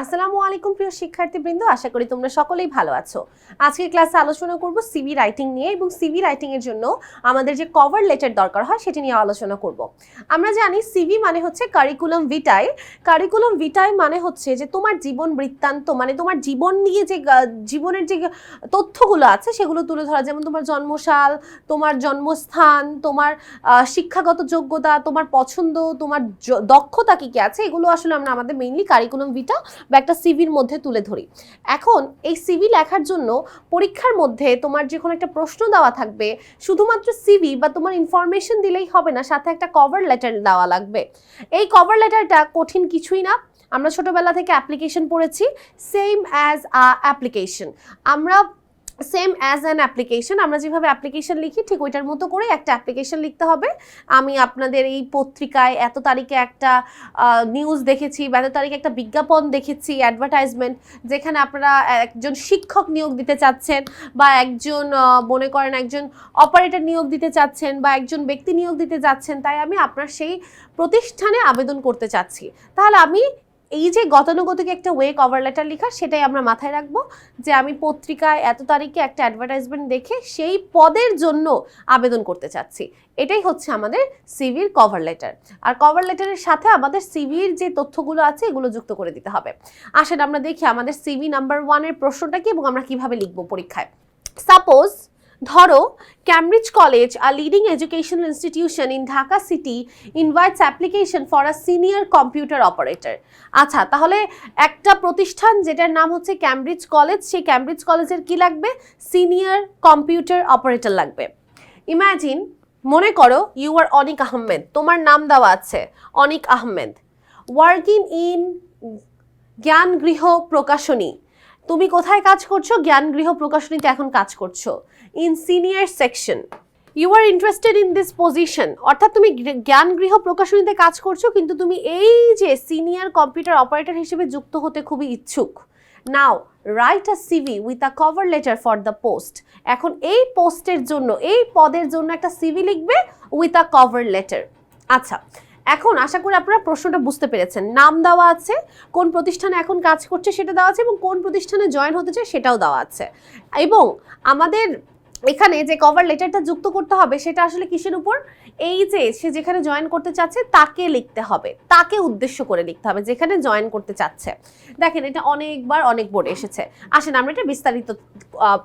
আসসালামু আলাইকুম প্রিয় শিক্ষার্থীবৃন্দ, আশা করি তোমরা সকলেই ভালো আছো। আজকের ক্লাসে আলোচনা করব সিভি রাইটিং নিয়ে এবং সিভি রাইটিং এর জন্য আমাদের যে কভার লেটার দরকার হয় সেটি নিয়ে আলোচনা করব। আমরা জানি সিভি মানে হচ্ছে কারিকুলাম ভিটাই কারিকুলাম ভিটাই মানে হচ্ছে যে তোমার জীবন বৃত্তান্ত মানে তোমার জীবন নিয়ে যে জীবনের যে তথ্যগুলো আছে সেগুলো তুলে ধরা। যেমন তোমার জন্মসাল, তোমার জন্মস্থান, তোমার শিক্ষাগত যোগ্যতা, তোমার পছন্দ, তোমার দক্ষতা কি কি আছে, এগুলো আসলে আমরা আমাদের মেইনলি কারিকুলাম ভিটা বা একটা সিভির মধ্যে তুলে ধরি। এখন এই সিভি লেখার জন্য পরীক্ষার মধ্যে তোমার যে কোনো একটা প্রশ্ন দেওয়া থাকবে, শুধুমাত্র সিভি বা তোমার ইনফরমেশন দিলেই হবে না, সাথে একটা কভার লেটার দেওয়া লাগবে। এই কভার লেটারটা কঠিন কিছুই না। আমরা ছোটবেলা থেকে অ্যাপ্লিকেশন পড়েছি সেম অ্যাজ আ অ্যাপ্লিকেশন আমরা সেম অ্যাজ অ্যান অ্যাপ্লিকেশন আমরা যেভাবে অ্যাপ্লিকেশন লিখি, ঠিক ওইটার মতো করে একটা অ্যাপ্লিকেশন লিখতে হবে। আমি আপনাদের এই পত্রিকায় এত তারিখে একটা নিউজ দেখেছি বা এত তারিখে একটা বিজ্ঞাপন দেখেছি অ্যাডভার্টাইজমেন্ট যেখানে আপনারা একজন শিক্ষক নিয়োগ দিতে চাচ্ছেন বা একজন মনে করেন একজন অপারেটর নিয়োগ দিতে চাচ্ছেন বা একজন ব্যক্তি নিয়োগ দিতে যাচ্ছেন তাই আমি আপনার সেই প্রতিষ্ঠানে আবেদন করতে চাচ্ছি। তাহলে আমি এই যে গতানুগতিক একটা ওয়ে কভার লেটার লেখা, সেটাই আমরা মাথায় রাখব যে আমি পত্রিকায় এত তারিখে একটা অ্যাডভার্টাইজমেন্ট দেখে সেই পদের জন্য আবেদন করতে চাচ্ছি। এটাই হচ্ছে আমাদের সিভির কভার লেটার আর কভার লেটারের সাথে আমাদের সিভির যে তথ্যগুলো আছে, এগুলো যুক্ত করে দিতে হবে। আসেন আমরা দেখি আমাদের সিভি নাম্বার ওয়ানের প্রশ্নটা কি এবং আমরা কীভাবে লিখব পরীক্ষায়। সাপোজ ধরো Cambridge college a leading education institution in Dhaka city invites application for a senior computer operator আচ্ছা তাহলে একটা প্রতিষ্ঠান যেটার নাম হচ্ছে ক্যামব্রিজ কলেজ সেই ক্যামব্রিজ কলেজের কি লাগবে? সিনিয়র কম্পিউটার অপারেটর লাগবে। ইম্যাজিন মনে করো ইউ আর অনিক আহমেদ তোমার নাম দেওয়া আছে অনিক আহমেদ ওয়ার্কিং ইন জ্ঞান গৃহ প্রকাশনী তুমি কোথায় কাজ করছ? জ্ঞান গৃহ প্রকাশনীতে এখন কাজ করছ। In senior section you are interested in this position অর্থাৎ তুমি জ্ঞান গৃহ প্রকাশনীতে কাজ করছ, কিন্তু তুমি এই যে সিনিয়র কম্পিউটার অপারেটর হিসেবে যুক্ত হতে খুবই ইচ্ছুক। Now write a CV with a cover letter for the post এখন এই পোস্টের জন্য, এই পদের জন্য একটা সিভি লিখবে উইথ আ কভার লেটার আচ্ছা এখন আশা করি আপনারা প্রশ্নটা বুঝতে পেরেছেন। নাম দেওয়া আছে, কোন প্রতিষ্ঠানে এখন কাজ করছে সেটা দেওয়া আছে এবং কোন প্রতিষ্ঠানে জয়েন হতে চায় সেটাও দেওয়া আছে। এবং আমাদের এখানে যে কভার লেটারটা যুক্ত করতে হবে সেটা আসলে কিসের উপর? এই যে সে যেখানে জয়েন করতে চাচ্ছে তাকে লিখতে হবে, তাকে উদ্দেশ্য করে লিখতে হবে যেখানে জয়েন করতে চাচ্ছে। দেখেন এটা অনেকবার অনেক বোর্ডে এসেছে। আসেন আমরা এটা বিস্তারিত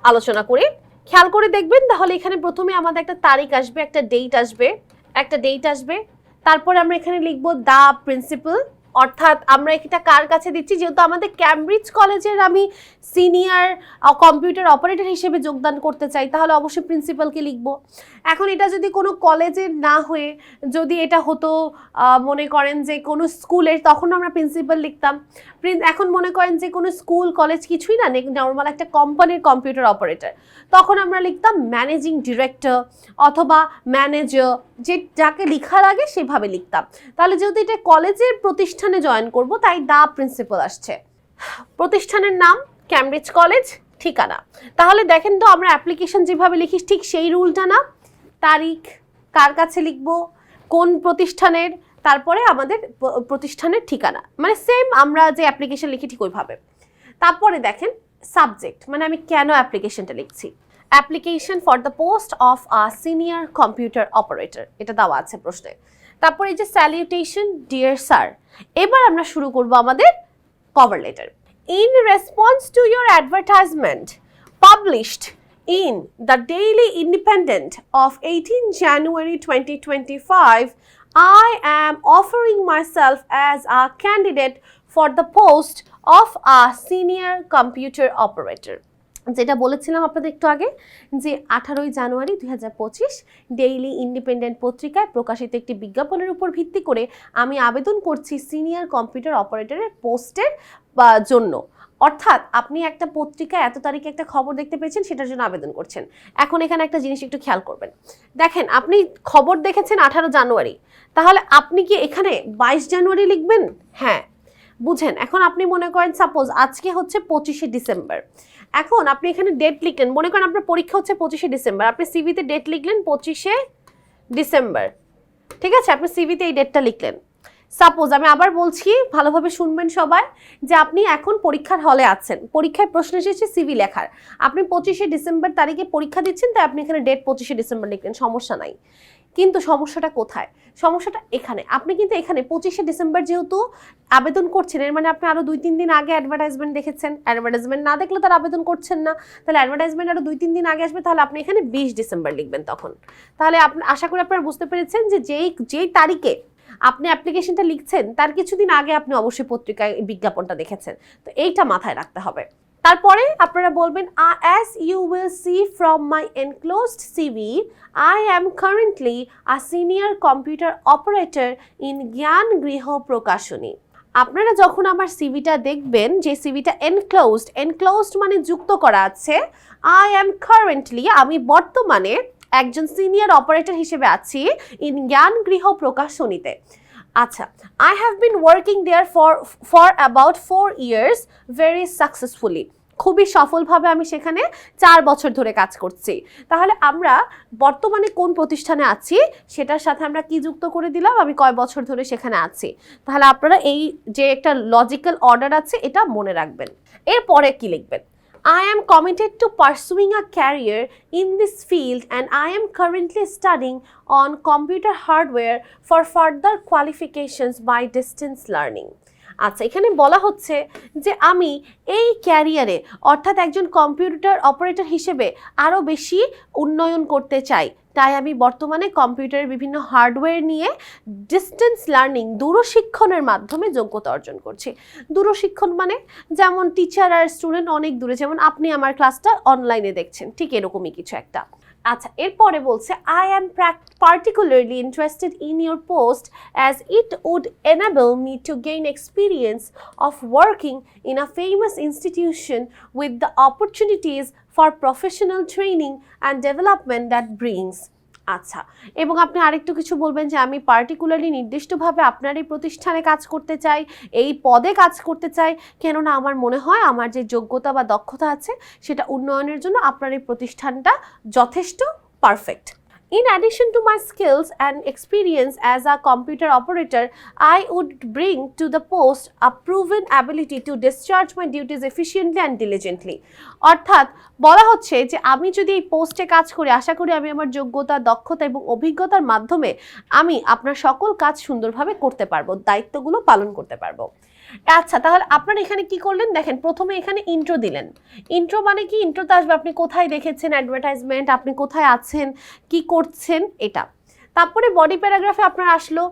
আলোচনা করি। খেয়াল করে দেখবেন তাহলে এখানে প্রথমে আমাদের একটা তারিখ আসবে, একটা ডেট আসবে, একটা ডেট আসবে তারপরে আমরা এখানে লিখব দা প্রিন্সিপাল অর্থাৎ আমরা এটা কার কাছে দিচ্ছি? যেহেতু আমাদের ক্যামব্রিজ কলেজের আমি সিনিয়র কম্পিউটার অপারেটর হিসেবে যোগদান করতে চাই, তাহলে অবশ্যই প্রিন্সিপালকে লিখব। এখন এটা যদি কোনো কলেজের না হয়ে যদি এটা হতো মনে করেন যে কোনো স্কুলের তখন আমরা প্রিন্সিপাল লিখতাম। এখন মনে করেন যে কোনো স্কুল, কলেজ কিছুই না নর্মাল একটা কোম্পানির কম্পিউটার অপারেটর তখন আমরা লিখতাম ম্যানেজিং ডিরেক্টর অথবা ম্যানেজার যে যাকে লেখা লাগে সেভাবে লিখতাম। তাহলে যেহেতু এটা কলেজের প্রতিষ্ঠানে জয়েন করব, তাই দা প্রিন্সিপাল আসছে। প্রতিষ্ঠানের নাম ক্যামব্রিজ কলেজ ঠিকানা। তাহলে দেখেন তো, আমরা অ্যাপ্লিকেশন যেভাবে লিখি, ঠিক সেই রুলটা না? তারিখ, কার কাছে লিখব, কোন প্রতিষ্ঠানের, তারপরে আমাদের প্রতিষ্ঠানের ঠিকানা। মানে সেম আমরা যে অ্যাপ্লিকেশন লিখি ঠিক ওইভাবে। তারপরে দেখেন সাবজেক্ট মানে আমি কেন অ্যাপ্লিকেশনটা লিখছি? Application for the post of a senior computer operator এটা দেওয়া আছে প্রশ্নে। তারপর এই যে স্যালিউটেশন ডিয়ার স্যার এবার আমরা শুরু করব আমাদের cover letter in response to your advertisement published in the Daily Independent of eighteen January twenty twenty five I am offering myself as a candidate for the post of a senior computer operator যেটা বলেছিলাম আপনাদের একটু আগে, যে আঠারোই জানুয়ারি দুই হাজার পঁচিশ ডেইলি ইন্ডিপেন্ডেন্ট পত্রিকায় প্রকাশিত একটি বিজ্ঞাপনের উপর ভিত্তি করে আমি আবেদন করছি সিনিয়র কম্পিউটার অপারেটরের পোস্টের জন্য। অর্থাৎ আপনি একটা পত্রিকায় এত তারিখে একটা খবর দেখতে পেয়েছেন, সেটার জন্য আবেদন করছেন। এখন এখানে একটা জিনিস একটু খেয়াল করবেন। দেখেন, আপনি খবর দেখেছেন আঠারো জানুয়ারি। তাহলে আপনি কি এখানে বাইশ জানুয়ারি লিখবেন? হ্যাঁ। বুঝেন, এখন আপনি মনে করেন সাপোজ আজকে হচ্ছে পঁচিশে ডিসেম্বর। এখন আপনি এখানে ডেট লিখলেন, মনে করেন আপনার পরীক্ষা হচ্ছে পঁচিশে ডিসেম্বর আপনি সিভিতে ডেট লিখলেন পঁচিশে ডিসেম্বর ঠিক আছে? আপনি সিভিতে এই ডেটটা লিখলেন। সাপোজ আমি আবার বলছি, ভালোভাবে শুনবেন সবাই, যে আপনি এখন পরীক্ষার হলে আছেন, পরীক্ষায় প্রশ্ন এসেছে সিভি লেখার। আপনি পঁচিশে ডিসেম্বর তারিখে পরীক্ষা দিচ্ছেন, তাই আপনি এখানে ডেট পঁচিশে ডিসেম্বর লিখলেন, সমস্যা নাই। কিন্তু সমস্যাটা কোথায়? সমস্যাটা এখানে। আপনি কিন্তু এখানে পঁচিশে ডিসেম্বর যেহেতু আবেদন করছেন, এর মানে আপনি আরও দুই তিন দিন আগে অ্যাডভার্টাইজমেন্ট দেখেছেন। অ্যাডভার্টাইজমেন্ট না দেখলে তার আবেদন করছেন না। তাহলে অ্যাডভার্টাইজমেন্ট আরও দুই তিন দিন আগে আসবে, তাহলে আপনি এখানে বিশ ডিসেম্বর লিখবেন তখন। তাহলে আপনি আশা করি আপনারা বুঝতে পেরেছেন যে যেই যেই তারিখে আপনি অ্যাপ্লিকেশনটা লিখছেন, তার কিছুদিন আগে আপনি অবশ্যই পত্রিকায় বিজ্ঞাপনটা দেখেছেন। তো এইটা মাথায় রাখতে হবে। তারপরে আপনারা বলবেন as you will see from my enclosed CV I am currently a senior computer operator in Gyan Griho Prokashoni আপনারা যখন আমার সিভিটা দেখবেন, যে সিভিটা এনক্লোজড এনক্লোজড মানে যুক্ত করা আছে আই অ্যাম কারেন্টলি আমি বর্তমানে একজন সিনিয়র অপারেটর হিসেবে আছি ইন জ্ঞান গৃহ প্রকাশনীতে আচ্ছা I have been working there for for about four years very successfully খুবই সফলভাবে আমি সেখানে চার বছর ধরে কাজ করছি। তাহলে আমরা বর্তমানে কোন প্রতিষ্ঠানে আছি, সেটার সাথে আমরা কি যুক্ত করে দিলাম, আমি কয় বছর ধরে সেখানে আছি। তাহলে আপনারা এই যে একটা লজিক্যাল অর্ডার আছে, এটা মনে রাখবেন। এরপরে কি লিখবেন? I am committed to pursuing a career in this field and I am currently studying on computer hardware for further qualifications by distance learning. আচ্ছা এখানে বলা হচ্ছে যে আমি এই ক্যারিয়ারে অর্থাৎ একজন কম্পিউটার অপারেটর হিসেবে আরও বেশি উন্নয়ন করতে চাই তাই আমি বর্তমানে কম্পিউটারের বিভিন্ন হার্ডওয়্যার নিয়ে ডিস্টেন্স লার্নিং দূরশিক্ষণের মাধ্যমে যোগ্যতা অর্জন করছি। দূরশিক্ষণ মানে যেমন টিচার আর স্টুডেন্ট অনেক দূরে, যেমন আপনি আমার ক্লাসটা অনলাইনে দেখছেন, ঠিক এরকমই কিছু একটা। আচ্ছা এরপরে বলছে I am particularly interested in your post as it would enable me to gain experience of working in a famous institution with the opportunities for professional training and development that brings আচ্ছা এবং আপনি আরেকটু কিছু বলবেন যে আমি particularly নির্দিষ্টভাবে আপনার এই প্রতিষ্ঠানে কাজ করতে চাই, এই পদে কাজ করতে চাই, কেননা আমার মনে হয় আমার যে যোগ্যতা বা দক্ষতা আছে, সেটা উন্নয়নের জন্য আপনার এই প্রতিষ্ঠানটা যথেষ্ট perfect In addition to my skills and experience as a computer operator, I would bring to the post a proven ability to discharge my duties efficiently and diligently. অর্থাৎ বলা হচ্ছে যে আমি যদি এই পোস্টে কাজ করি আশা করি আমি আমার যোগ্যতা দক্ষতা এবং অভিজ্ঞতার মাধ্যমে আমি আপনার সকল কাজ সুন্দরভাবে করতে পারব দায়িত্বগুলো পালন করতে পারব আচ্ছা তাহলে আপনারা এখানে কি করলেন? দেখেন, প্রথমে এখানে ইন্ট্রো দিলেন। ইন্ট্রো মানে কি? ইন্ট্রোতে আসবে, আপনি কোথায় দেখেছেন অ্যাডভার্টাইজমেন্ট আপনি কোথায় আছেন, কি করছেন, এটা। তারপরে বডি প্যারাগ্রাফে আপনার আসলো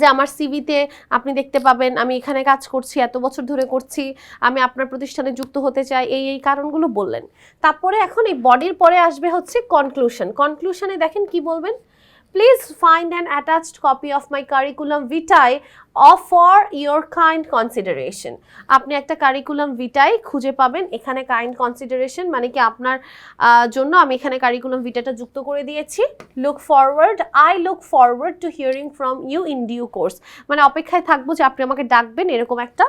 যে আমার সিভিতে আপনি দেখতে পাবেন, আমি এখানে কাজ করছি, এত বছর ধরে করছি, আমি আপনার প্রতিষ্ঠানে যুক্ত হতে চাই, এই এই কারণগুলো বললেন। তারপরে এখন এই বডির পরে আসবে হচ্ছে কনক্লুশন কনক্লুশনে দেখেন কি বলবেন? Please find an attached copy of my curriculum vitae of for your kind consideration আপনি একটা কারিকুলাম ভিটাই খুঁজে পাবেন, এখানে কাইন্ড কনসিডারেশন মানে কি আপনার জন্য আমি এখানে কারিকুলাম ভিটাটা যুক্ত করে দিয়েছি। Look forward I look forward to hearing from you in due course মানে অপেক্ষায় থাকব যে আপনি আমাকে ডাকবেন, এরকম একটা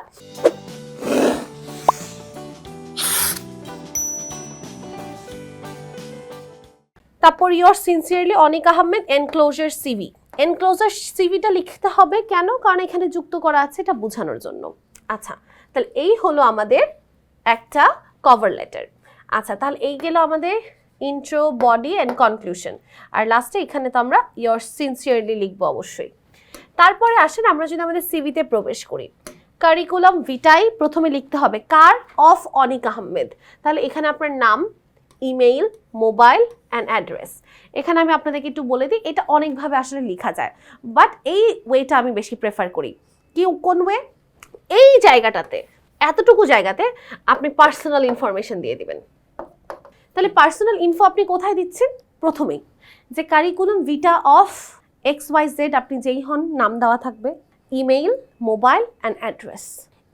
তারপর your sincerely Anik Ahmed enclosure CV enclosure সিভিটা লিখতে হবে কেন? কারণ এখানে যুক্ত করা আছে এটা বোঝানোর জন্য। আচ্ছা তাহলে এই হলো আমাদের একটা কভার লেটার আচ্ছা তাহলে এই গেল আমাদের ইন্ট্রো বডি অ্যান্ড কনক্লুশন আর লাস্টে এখানে তো আমরা ইয়োর সিনসিয়ারলি লিখব অবশ্যই। তারপরে আসেন আমরা যদি আমাদের সিভিতে প্রবেশ করি। কারিকুলাম ভিটাই প্রথমে লিখতে হবে কার? অফ অনিক আহমেদ। তাহলে এখানে আপনার নাম ইমেইল, মোবাইল অ্যান্ড অ্যাড্রেস এখানে আমি আপনাদেরকে একটু বলে দিই, এটা অনেকভাবে আসলে লেখা যায়। বাট এই ওয়েটা আমি বেশি প্রেফার করি। কি কোন ওয়ে এই জায়গাটাতে, এতটুকু জায়গাতে আপনি পার্সোনাল ইনফরমেশন দিয়ে দিবেন। তাহলে পার্সোনাল ইনফো আপনি কোথায় দিচ্ছেন? প্রথমেই, যে curriculum vitae of X Y Z আপনি যেই হন, নাম দেওয়া থাকবে email mobile and address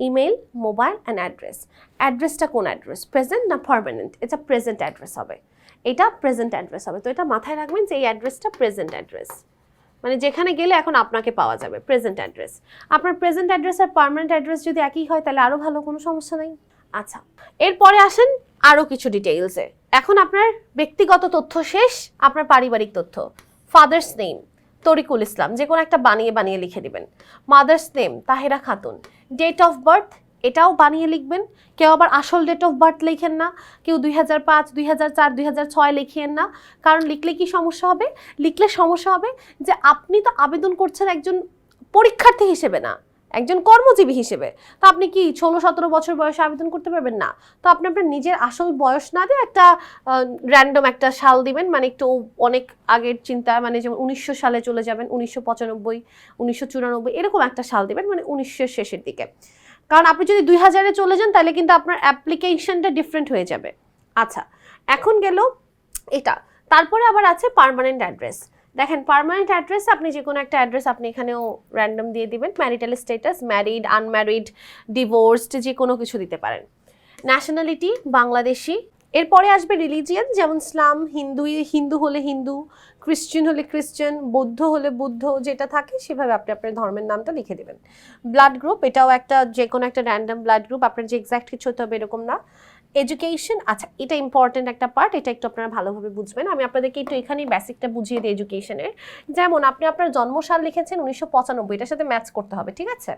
email mobile and address অ্যাড্রেসটা কোন অ্যাড্রেস প্রেজেন্ট না পারমানেন্ট এটা প্রেজেন্ট অ্যাড্রেস হবে। এটা প্রেজেন্ট অ্যাড্রেস হবে। তো এটা মাথায় রাখবেন যে এই অ্যাড্রেসটা প্রেজেন্ট অ্যাড্রেস মানে যেখানে গেলে এখন আপনাকে পাওয়া যাবে প্রেজেন্ট অ্যাড্রেস আপনার প্রেজেন্ট অ্যাড্রেস আর পারমানেন্ট অ্যাড্রেস যদি একই হয়, তাহলে আরও ভালো, কোনো সমস্যা নেই। আচ্ছা এরপরে আসেন আরও কিছু ডিটেইলসে এখন আপনার ব্যক্তিগত তথ্য শেষ, আপনার পারিবারিক তথ্য। ফাদার্স নেম তরিকুল ইসলাম, যে কোনো একটা বানিয়ে বানিয়ে লিখে দিবেন। Mother's name Tahera Khatun. Date of birth এটাও বানিয়ে লিখবেন। কেউ আবার আসল ডেট অফ বার্থ লিখেন না। কেউ দুই হাজার পাঁচ, দুই হাজার চার, দুই হাজার ছয় লিখিয়েন না। কারণ লিখলে কি সমস্যা হবে? লিখলে সমস্যা হবে যে আপনি তো আবেদন করছেন একজন পরীক্ষার্থী হিসেবে না। একজন কর্মজীবী হিসেবে। তো আপনি কি ষোলো সতেরো বছর বয়সে আবেদন করতে পারবেন? না। তো আপনি আপনার নিজের আসল বয়স না দিয়ে একটা র্যান্ডম একটা সাল দিবেন মানে একটু অনেক আগের চিন্তা মানে যেমন উনিশশো সালে চলে যাবেন, উনিশশো পঁচানব্বই, উনিশশো চুরানব্বই, এরকম একটা সাল দিবেন মানে উনিশশোর শেষের দিকে। কারণ আপনি যদি দুই হাজারে চলে যান, তাহলে কিন্তু আপনার অ্যাপ্লিকেশনটা ডিফারেন্ট হয়ে যাবে। আচ্ছা এখন গেল এটা। তারপরে আবার আছে পার্মানেন্ট অ্যাড্রেস দেখেন পার্মানেন্ট অ্যাড্রেস আপনি যে কোনো একটা অ্যাড্রেস আপনি এখানেও র্যান্ডম দিয়ে দিবেন marital status married unmarried divorced যে কোনো কিছু দিতে পারেন। ন্যাশনালিটি বাংলাদেশি, এরপরে আসবে রিলিজিয়ান যেমন ইসলাম, হিন্দু হিন্দু হলে হিন্দু খ্রিশ্চান হলে খ্রিশ্চান বৌদ্ধ হলে বুদ্ধ, যেটা থাকে সেভাবে আপনি আপনার ধর্মের নামটা লিখে দেবেন। ব্লাড গ্রুপ এটাও একটা যে কোনো একটা র্যান্ডম ব্লাড গ্রুপ আপনার যে এক্স্যাক্ট কিছু হতে হবে এরকম না। এডুকেশন আচ্ছা এটা ইম্পর্টেন্ট একটা পার্ট এটা একটু আপনারা ভালোভাবে বুঝবেন। আমি আপনাদেরকে একটু এখানেই বেসিকটা বুঝিয়ে দিই এডুকেশনের যেমন, আপনি আপনার জন্মসাল লিখেছেন উনিশশো পঁচানব্বই, এটার সাথে ম্যাচ করতে হবে, ঠিক আছে?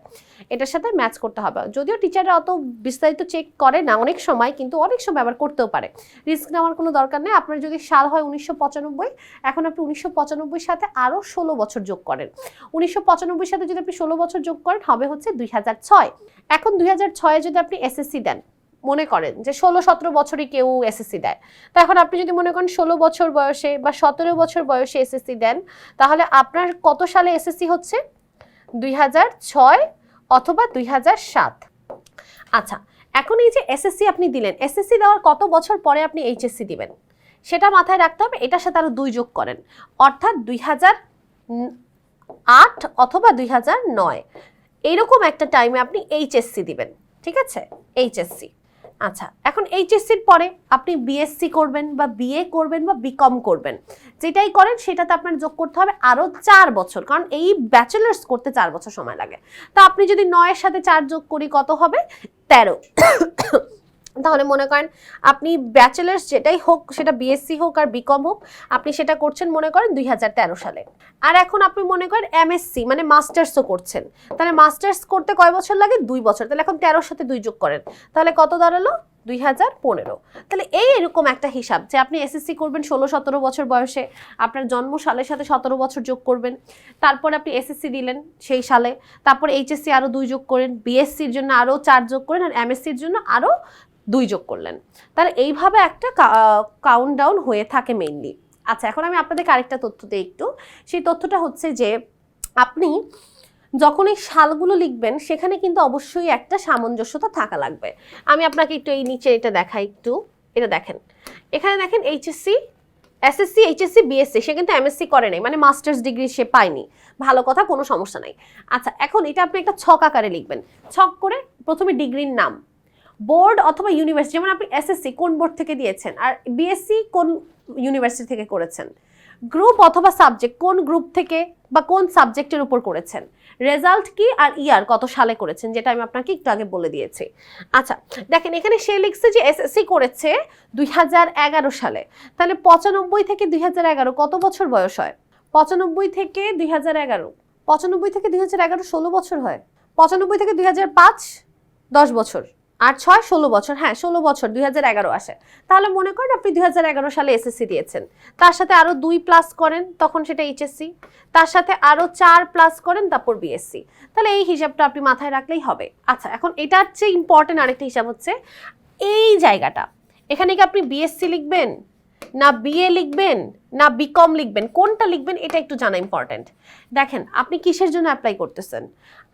এটার সাথে ম্যাচ করতে হবে। যদিও টিচাররা অত বিস্তারিত চেক করে না অনেক সময়, কিন্তু অনেক সময় আবার করতেও পারে। রিস্ক নেওয়ার কোনো দরকার নেই। আপনার যদি সাল হয় উনিশশো পঁচানব্বই, এখন আপনি উনিশশো পঁচানব্বই সাথে আরও ষোলো বছর যোগ করেন। উনিশশো পঁচানব্বই সাথে যদি আপনি ষোলো বছর যোগ করেন, হবে হচ্ছে দুই হাজার ছয়। এখন দুই হাজার ছয়ে যদি আপনি এসএসসি দেন মনে করেন যে ষোলো, সতেরো বছরই কেউ এসএসসি দেয়। তো এখন আপনি যদি মনে করেন ষোলো বছর বয়সে বা সতেরো বছর বয়সে এসএসসি দেন, তাহলে আপনার কত সালে এসএসসি হচ্ছে? দুই হাজার ছয় অথবা দুই হাজার সাত। আচ্ছা এখন এই যে এসএসসি আপনি দিলেন এসএসসি দেওয়ার কত বছর পরে আপনি এইচএসসি দিবেন? সেটা মাথায় রাখতে হবে, এটার সাথে আরও দুই যোগ করেন। অর্থাৎ দুই আট অথবা দুই হাজার নয়। এইরকম একটা টাইমে আপনি এইচএসসি দিবেন, ঠিক আছে? এইচএসসি আচ্ছা এখন এইচএসসির পরে আপনি বিএসসি করবেন বা বিএ করবেন বা বিকম করবেন। যেটাই করেন সেটাতে আপনার যোগ করতে হবে আরও চার বছর, কারণ এই ব্যাচেলার্স করতে চার বছর সময় লাগে। তা আপনি যদি নয়ের সাথে চার যোগ করি কত হবে? তেরো। তাহলে মনে করেন আপনি ব্যাচেলার্স যেটাই হোক, সেটা বিএসসি হোক আর বিকম হোক, আপনি সেটা করছেন মনে করেন দুই হাজার তেরো সালে। আর এখন আপনি মনে করেন এমএসসি মানে মাস্টার্সও করছেন। তাহলে মাস্টার্স করতে কয় বছর লাগে? দুই বছর। তাহলে এখন তেরোর সাথে দুই যোগ করেন। তাহলে কত দাঁড়াল? দুই হাজার পনেরো। তাহলে এই এরকম একটা হিসাব যে আপনি এসএসসি করবেন ষোলো সতেরো বছর বয়সে, আপনার জন্ম সালের সাথে সতেরো বছর যোগ করবেন, তারপর আপনি এসএসসি দিলেন সেই সালে, তারপর এইচএসসি আরও দুই যোগ করেন বিএসসির জন্য আরও চার যোগ করেন, আর এমএসসির জন্য আরও দুই যোগ করলেন। তাহলে এইভাবে একটা কাউন্ট ডাউন হয়ে থাকে মেইনলি আচ্ছা এখন আমি আপনাদেরকে আরেকটা তথ্য দিই একটু। সেই তথ্যটা হচ্ছে যে, আপনি যখন এই শালগুলো লিখবেন, সেখানে কিন্তু অবশ্যই একটা সামঞ্জস্যতা থাকা লাগবে। আমি আপনাকে একটু এই নিচে এটা দেখাই একটু। এটা দেখেন। এখানে দেখেন এইচএসসি এসএসসি এইচএসসি বিএসসি সে কিন্তু এমএসসি করে নাই। মানে মাস্টার্স ডিগ্রি সে পায়নি। ভালো কথা, কোনো সমস্যা নাই। আচ্ছা এখন এটা আপনি একটা ছক আকারে লিখবেন। ছক করে প্রথমে ডিগ্রির নাম। বোর্ড অথবা ইউনিভার্সিটি, যেমন আপনি এসএসসি কোন বোর্ড থেকে দিয়েছেন আর বিএসসি কোন ইউনিভার্সিটি থেকে করেছেন? গ্রুপ অথবা সাবজেক্ট কোন গ্রুপ থেকে বা কোন সাবজেক্টের উপর করেছেন? রেজাল্ট কি আর ইয়ার কত সালে করেছেন, যেটা আমি আপনাকে একটু আগে বলে দিয়েছি। আচ্ছা দেখেন এখানে সে লিখছে যে এসএসসি করেছে দুই হাজার এগারো সালে। তাহলে পঁচানব্বই থেকে দুই হাজার এগারো কত বছর বয়স হয়? পঁচানব্বই থেকে দুই হাজার এগারো। পঁচানব্বই থেকে দুই হাজার এগারো ষোলো বছর হয়। পঁচানব্বই থেকে দুই হাজার পাঁচ দশ বছর। আর ছয় ষোলো বছর হ্যাঁ ষোলো বছর, দুই হাজার এগারো আসে। তাহলে মনে করেন আপনি দুই হাজার এগারো সালে এসএসসি দিয়েছেন। তার সাথে আরও দুই প্লাস করেন, তখন সেটা এইচএসসি তার সাথে আরও চার প্লাস করেন, তারপর বিএসসি তাহলে এই হিসাবটা আপনি মাথায় রাখলেই হবে। আচ্ছা এখন এটার চেয়ে ইম্পর্টেন্ট আরেকটা হিসাব হচ্ছে, এই জায়গাটা। এখানে কি আপনি বিএসসি লিখবেন, না বিএ লিখবেন? না বিকম লিখবেন, কোনটা লিখবেন এটা একটু জানা ইম্পর্টেন্ট দেখেন, আপনি কিসের জন্য অ্যাপ্লাই করতেছেন?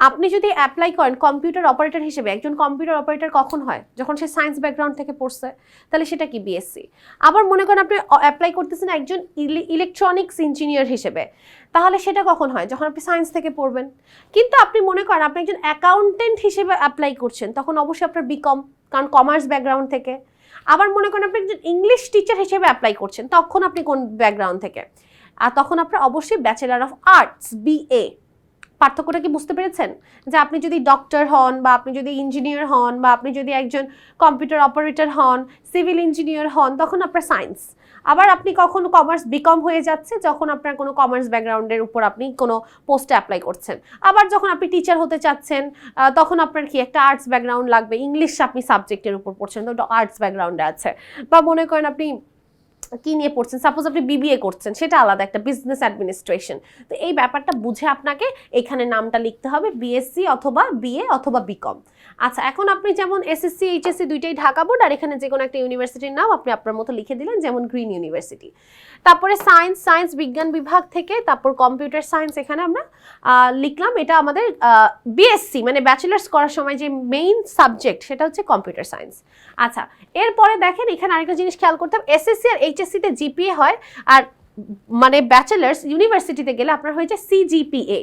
আপনি যদি অ্যাপ্লাই করেন কম্পিউটার অপারেটর হিসেবে, একজন কম্পিউটার অপারেটর কখন হয়? যখন সে সায়েন্স ব্যাকগ্রাউন্ড থেকে পড়ছে, তাহলে সেটা কি বিএসসি আবার মনে করেন আপনি অ্যাপ্লাই করতেছেন একজন ইলেকট্রনিক্স ইঞ্জিনিয়ার হিসেবে, তাহলে সেটা কখন হয়? যখন আপনি সায়েন্স থেকে পড়বেন। কিন্তু আপনি মনে করেন আপনি একজন অ্যাকাউন্টেন্ট হিসেবে অ্যাপ্লাই করছেন, তখন অবশ্যই আপনার বিকম কারণ কমার্স ব্যাকগ্রাউন্ড থেকে। আবার মনে করেন আপনি একজন ইংলিশ টিচার হিসেবে অ্যাপ্লাই করছেন, তখন আপনি কোন ব্যাকগ্রাউন্ড থেকে? আর তখন আপনার অবশ্যই ব্যাচেলার অফ আর্টস বিএ পার্থক্যটা কি বুঝতে পেরেছেন? যে আপনি যদি ডক্টর হন বা আপনি যদি ইঞ্জিনিয়ার হন বা আপনি যদি একজন কম্পিউটার অপারেটর হন সিভিল ইঞ্জিনিয়ার হন, তখন আপনার সায়েন্স আবার আপনি কখন কমার্স বিকম হয়ে যাচ্ছে, যখন আপনার কোনো কমার্স ব্যাকগ্রাউন্ডের উপর আপনি কোনো পোস্টে অ্যাপ্লাই করছেন। আবার যখন আপনি টিচার হতে চাচ্ছেন তখন আপনার কি একটা আর্টস ব্যাকগ্রাউন্ড লাগবে ইংলিশ আপনি সাবজেক্টের উপর পড়ছেন, তো আর্টস ব্যাকগ্রাউন্ডে আছে। বা মনে করেন আপনি কি নিয়ে পড়ছেন সাপোজ আপনি বিবিএ করছেন, সেটা আলাদা একটা বিজনেস অ্যাডমিনিস্ট্রেশন তো এই ব্যাপারটা বুঝে আপনাকে এখানে নামটা লিখতে হবে বিএসসি অথবা বিএ অথবা বিকম আচ্ছা এখন আপনি যেমন এসএসসি এইচএসসি দুইটাই ঢাকা বোর্ড, আর এখানে যে কোনো একটা ইউনিভার্সিটির নাম আপনি আপনার মতো লিখে দিলেন, যেমন গ্রিন ইউনিভার্সিটি তারপরে সায়েন্স সায়েন্স বিজ্ঞান বিভাগ থেকে, তারপর কম্পিউটার সায়েন্স এখানে আমরা লিখলাম। এটা আমাদের বিএসসি মানে ব্যাচেলার্স করার সময় যে মেইন সাবজেক্ট সেটা হচ্ছে কম্পিউটার সায়েন্স আচ্ছা এরপরে দেখেন, এখানে আরেকটা জিনিস খেয়াল করতে হবে এসএসসি আর এইচএসসি তে জিপিএ হয়, আর মানে ব্যাচেলার্স ইউনিভার্সিটিতে গেলে আপনার হয়েছে সিজিপিএ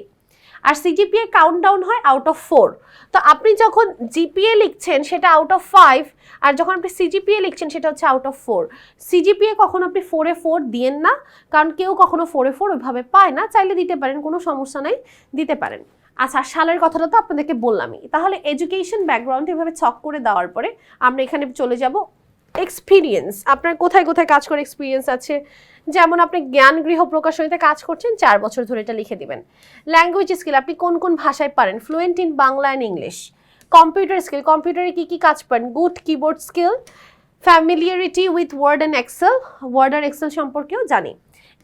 আর সিজিপিএ কাউন্ট ডাউন হয় আউট অফ ফোর তো আপনি যখন জিপিএ লিখছেন, সেটা আউট অফ ফাইভ আর যখন আপনি সিজিপিএ লিখছেন, সেটা হচ্ছে আউট অফ ফোর সিজিপিএ কখনো আপনি ফোরে ফোর দিয়েন না, কারণ কেউ কখনো ফোরে ফোর ওইভাবে পায় না। চাইলে দিতে পারেন, কোনো সমস্যা নাই, দিতে পারেন। আচ্ছা সালের কথাটা তো আপনাদেরকে বললামই। তাহলে এডুকেশন ব্যাকগ্রাউন্ড এভাবে ছক করে দেওয়ার পরে আমরা এখানে চলে যাব। এক্সপিরিয়েন্স আপনার কোথায় কোথায় কাজ করে এক্সপিরিয়েন্স আছে? যেমন আপনি জ্ঞান গৃহ প্রকাশনীতে কাজ করছেন, চার বছর ধরে এটা লিখে দিবেন। ল্যাঙ্গুয়েজ স্কিল আপনি কোন কোন ভাষায় পারেন? Fluent in Bangla and English computer skill কম্পিউটারে কি কি কাজ পারেন good keyboard skill familiarity with Word and Excel Word R Excel সম্পর্কেও জানি।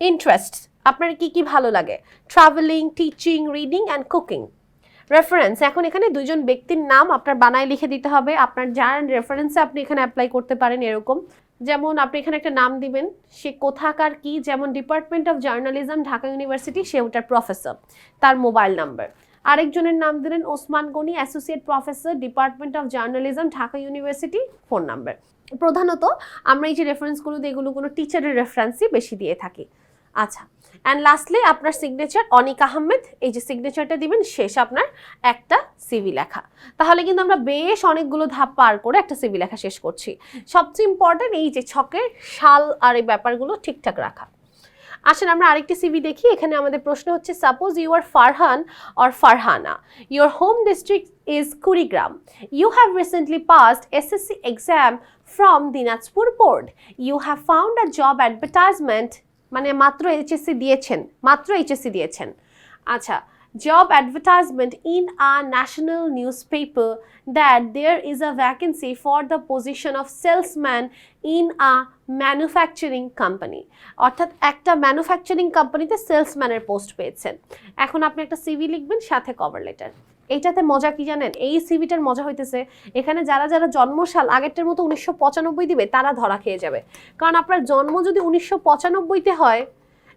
ইন্টারেস্ট আপনার কি কি ভালো লাগে? Travelling teaching reading and cooking reference এখন এখানে দুজন ব্যক্তির নাম আপনার বানায় লিখে দিতে হবে। আপনার যার রেফারেন্সে আপনি এখানে অ্যাপ্লাই করতে পারেন এরকম। যেমন আপনি এখানে একটা নাম দিবেন, সে কোথাকার কি, যেমন department of journalism Dhaka University সে ওটার প্রফেসর তার মোবাইল নাম্বার আরেকজনের নাম দিলেন Osman Goni associate professor department of journalism Dhaka University phone number প্রধানত আমরা এই যে রেফারেন্সগুলো এগুলো কোনো টিচারের রেফারেন্সই বেশি দিয়ে থাকি। আচ্ছা অ্যান্ড লাস্টলি আপনার সিগনেচার অনিক আহমেদ, এই যে সিগনেচারটা দিবেন, শেষ আপনার একটা সিভি লেখা। তাহলে কিন্তু আমরা বেশ অনেকগুলো ধাপ পার করে একটা সিভি লেখা শেষ করছি। সবচেয়ে ইম্পর্টেন্ট এই যে ছকের শাল আর এই ব্যাপারগুলো ঠিকঠাক রাখা। আসেন আমরা আরেকটি সিভি দেখি, এখানে আমাদের প্রশ্ন হচ্ছে suppose you are Farhan or Farhana your home district is Kurigram you have recently passed SSC exam from Dinajpur board you have found a job advertisement মানে মাত্র এইচএসসি দিয়েছেন, মাত্র এইচএসসি দিয়েছেন। আচ্ছা job advertisement in a national newspaper that there is a vacancy for the position of salesman in a manufacturing company অর্থাৎ একটা manufacturing কোম্পানিতে সেলসম্যানের post পেয়েছেন। এখন আপনি একটা সিভি লিখবেন, সাথে কভার লেটার এইটাতে মজা কি জানেন? এই সিভিটার মজা হইতেছে, এখানে যারা যারা জন্মসাল আগেরটার মতো উনিশশো পঁচানব্বই দিবে, তারা ধরা খেয়ে যাবে। কারণ আপনার জন্ম যদি উনিশশো পঁচানব্বইতে হয়,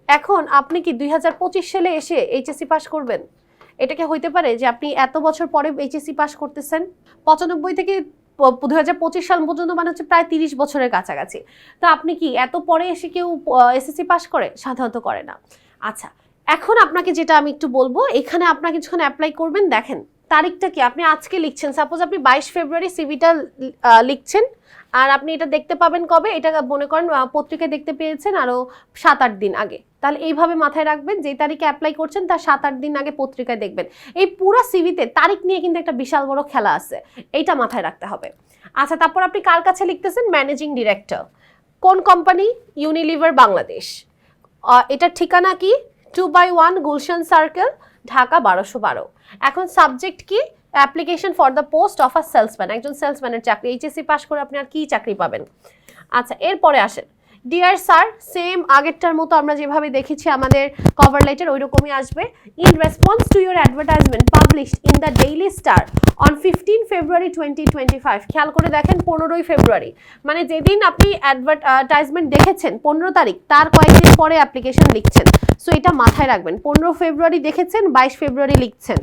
এখন আপনি কি দু হাজার পঁচিশ সালে এসে এইচএসসি পাশ করবেন? এটাকে হইতে পারে যে আপনি এত বছর পরে এইচএসসি পাশ করতেছেন? পঁচানব্বই থেকে দু হাজার পঁচিশ সাল পর্যন্ত মানে হচ্ছে প্রায় তিরিশ বছরের কাছাকাছি। তো আপনি কি এত পরে এসে কেউ এসএসসি পাশ করে? সাধারণত করে না। আচ্ছা এখন আপনাকে যেটা আমি একটু বলব, এখানে আপনাকে যখন অ্যাপ্লাই করবেন, দেখেন তারিখটা কি? আপনি আজকে লিখছেন সাপোজ আপনি বাইশ ফেব্রুয়ারি সিভিটা লিখছেন, আর আপনি এটা দেখতে পাবেন কবে? এটা মনে করেন পত্রিকায় দেখতে পেয়েছেন আরও সাত আট দিন আগে। তাহলে এইভাবে মাথায় রাখবেন যে তারিখে অ্যাপ্লাই করছেন, তার সাত আট দিন আগে পত্রিকায় দেখবেন। এই পুরো সিভিতে তারিখ নিয়ে কিন্তু একটা বিশাল বড় খেলা আছে, এইটা মাথায় রাখতে হবে। আচ্ছা তারপর আপনি কার কাছে লিখতেছেন? ম্যানেজিং ডিরেক্টর কোন কোম্পানি ইউনিলিভার বাংলাদেশ এটার ঠিকানা কি? Two by one Gulshan circle Dhaka বারোশো বারো। এখন সাবজেক্ট কি? Application for the post of a salesman একজন সেলসম্যানের চাকরি এইচএসসি পাশ করে আপনি আর কি চাকরি পাবেন? আচ্ছা এরপরে আসেন। ডিয়ার স্যার সেম আগেরটার মতো আমরা যেভাবে দেখেছি, আমাদের কভার লেটার ওই রকমই আসবে। In response to your advertisement published in the Daily Star on fifteen February twenty twenty five খেয়াল করে দেখেন পনেরোই ফেব্রুয়ারি মানে যেদিন আপনি অ্যাডভার্টাইজমেন্ট দেখেছেন, পনেরো তারিখ, তার কয়েকদিন পরে অ্যাপ্লিকেশন লিখছেন। সো এটা মাথায় রাখবেন, পনেরো ফেব্রুয়ারি দেখেছেন, বাইশ ফেব্রুয়ারি লিখছেন।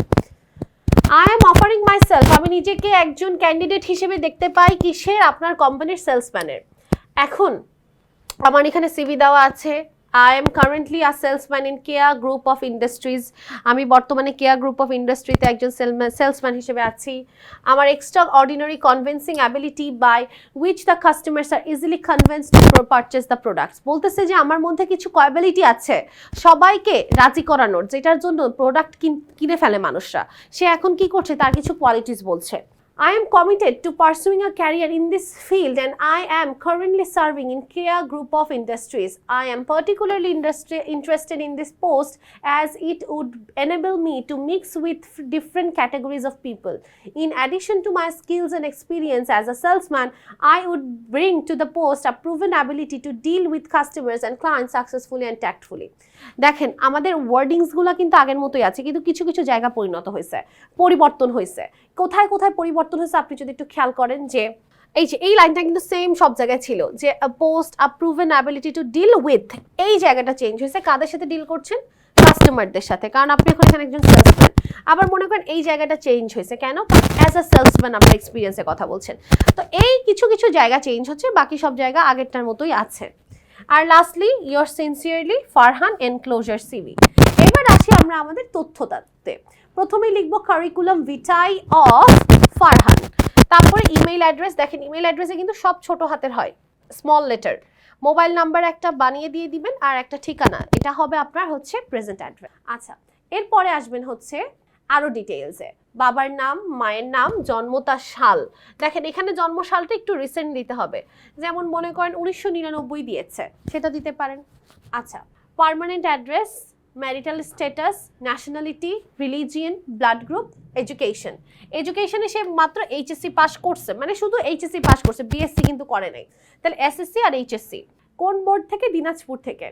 I am offering myself আমি নিজেকে একজন ক্যান্ডিডেট হিসেবে দেখতে পাই কিসের আপনার কোম্পানির সেলসম্যানের এখন আমার এখানে সিভি দেওয়া আছে। I am currently a salesman in Keya Group of Industries আমি বর্তমানে কেয়া গ্রুপ অফ ইন্ডাস্ট্রিতে একজন সেলসম্যান হিসেবে আছি। আমার extraordinary convincing ability by which the customers are easily convince to purchase the products বলতেছে যে আমার মধ্যে কিছু ক্যাবিলিটি আছে। সবাইকে রাজি করানোর, যেটার জন্য প্রোডাক্ট কিনে ফেলে মানুষরা। সে এখন কি করছে? তার কিছু কোয়ালিটিস বলছে। I am committed to pursuing a career in this field and I am currently serving in Kia Group of Industries. I am particularly interested in this post as it would enable me to mix with different categories of people. In addition to my skills and experience as a salesman, I would bring to the post a proven ability to deal with customers and clients successfully and tactfully. দেখেন আমাদের ওয়ার্ডিংস ওয়ার্ডিংসগুলো কিন্তু আগের মতোই আছে কিন্তু কিছু কিছু জায়গা পরিণত হয়েছে পরিবর্তন হয়েছে কোথায় কোথায় পরিবর্তন হয়েছে আপনি যদি একটু খেয়াল করেন যে এই যে এই লাইনটা কিন্তু সেম সব জায়গায় ছিল, যে post a proven ability to deal with এই জায়গাটা চেঞ্জ হয়েছে। কাদের সাথে ডিল করছেন? কাস্টমারদের সাথে। কারণ আপনি এখন এখানে একজন সেলসম্যান আবার মনে করেন এই জায়গাটা চেঞ্জ হয়েছে কেন? অ্যাজ আ সেলসম্যান আপনার এক্সপিরিয়েন্সের কথা বলছেন। তো এই কিছু কিছু জায়গা চেঞ্জ হচ্ছে, বাকি সব জায়গা আগেরটার মতোই আছে। আর lastly your sincerely Farhan enclosure CV এবার আসি আমরা আমাদের তথ্য তত্ত্বে প্রথমেই লিখব কারিকুলাম ভিটাই অফ ফারহান। তারপরে ইমেইল অ্যাড্রেস দেখেন ইমেইল অ্যাড্রেসে কিন্তু সব ছোট হাতের হয় স্মল লেটার মোবাইল নাম্বার একটা বানিয়ে দিয়ে দিবেন আর একটা ঠিকানা, এটা হবে আপনার হচ্ছে প্রেজেন্ট অ্যাড্রেস আচ্ছা এরপরে আসবেন হচ্ছে আরও ডিটেলসে বাবার নাম, মায়ের নাম, জন্ম তার সাল। দেখেন এখানে জন্ম সালটা একটু রিসেন্ট দিতে হবে। যেমন মনে করেন উনিশশো নিরানব্বই দিয়েছে, সেটা দিতে পারেন। আচ্ছা permanent address marital status nationality religion blood group education এডুকেশনে সে মাত্র এইচএসসি পাস করছে মানে শুধু এইচএসসি পাস করছে বিএসসি কিন্তু করে নাই। তাহলে এসএসসি আর এইচএসসি কোন বোর্ড থেকে? দিনাজপুর থেকে।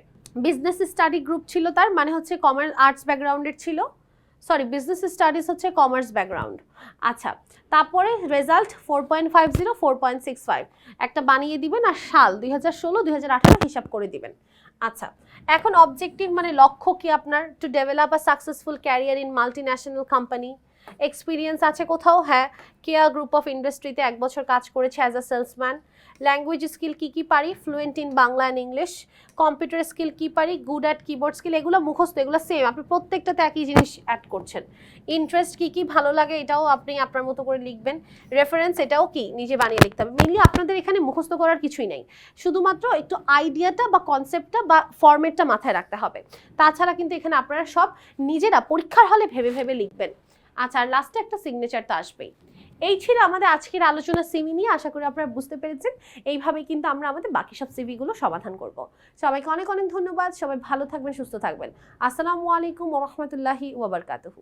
বিজনেস স্টাডি গ্রুপ ছিল তার মানে হচ্ছে কমার্স আর্টস ব্যাকগ্রাউন্ডের ছিল। সরি বিজনেস স্টাডিজ হচ্ছে কমার্স ব্যাকগ্রাউন্ড আচ্ছা তারপরে result four point five zero four point six five একটা বানিয়ে দিবেন আর সাল দুই হাজার ষোলো, দুই হাজার আঠারো হিসাব করে দিবেন। আচ্ছা এখন অবজেক্টিভ মানে লক্ষ্য কি আপনার? To develop a successful career in multinational company experience আছে কোথাও? হ্যাঁ। কেয়া গ্রুপ অফ ইন্ডাস্ট্রিতে এক বছর কাজ করেছে as a salesman language skill কী কী পারি? Fluent in Bangla and English computer skill কী পারি? গুড অ্যাট কিবোর্ড স্কিল এগুলো মুখস্থ, এগুলো সেম আপনি প্রত্যেকটাতে একই জিনিস অ্যাড করছেন। ইন্টারেস্ট কী কী ভালো লাগে, এটাও আপনি আপনার মতো করে লিখবেন। রেফারেন্স এটাও কি? নিজে বানিয়ে লিখতে হবে। মেনলি আপনাদের এখানে মুখস্থ করার কিছুই নেই। শুধুমাত্র একটু আইডিয়াটা বা কনসেপ্টটা বা ফর্মেটটা মাথায় রাখতে হবে। তাছাড়া কিন্তু এখানে আপনারা সব নিজেরা পরীক্ষার হলে ভেবে ভেবে লিখবেন। আচ্ছা আর লাস্টে একটা সিগনেচার তো আসবেই। এই ছিল আমাদের আজকের আলোচনা সিমি নিয়ে, আশা করি আপনারা বুঝতে পেরেছেন। এইভাবেই কিন্তু আমরা আমাদের বাকি সব সিভিগুলো সমাধান করব। সবাইকে অনেক অনেক ধন্যবাদ। সবাই ভালো থাকবেন, সুস্থ থাকবেন। আসসালামু আলাইকুম ওরহমতুল্লাহি ওবরকাতহু